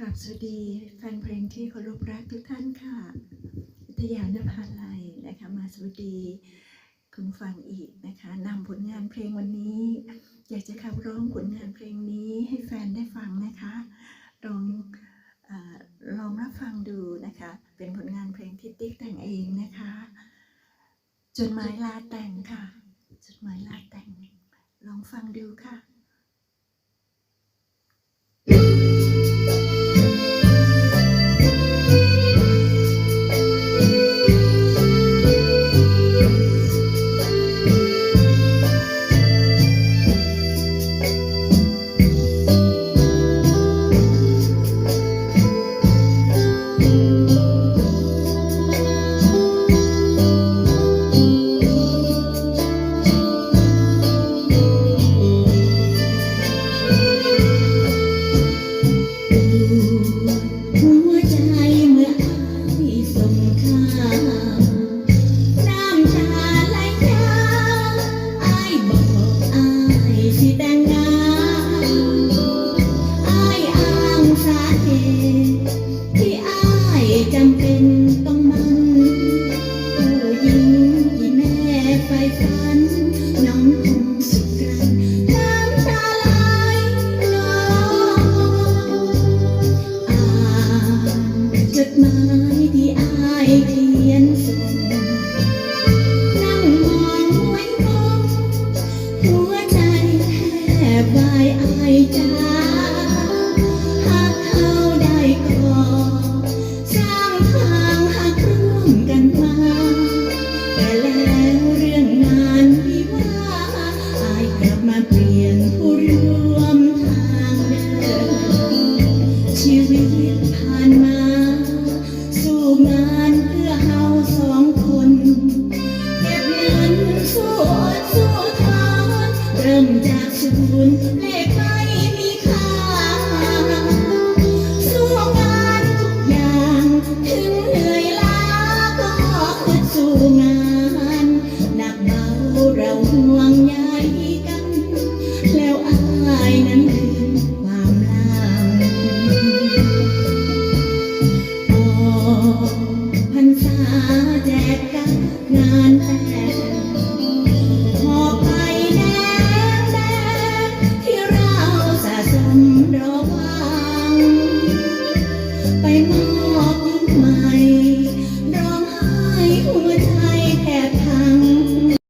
กราบสวัสดีแฟนเพลงที่เคารพรักทุกท่านค่ะวิทยานภาลัยนะคะมาสวัสดีคุณฟังอีกนะคะนำผลงานเพลงวันนี้ อยากจะขับร้องผลงานเพลงนี้ให้แฟนได้ฟังนะคะลองอลองรับฟังดูนะคะ เป็นผลงานเพลงที่ติ๊กแต่งเองนะคะ จดหมายลาแต่งค่ะ จดหมายลาแต่ง ลองฟังดูค่ะ จดหมายที่อายเขียนส่ง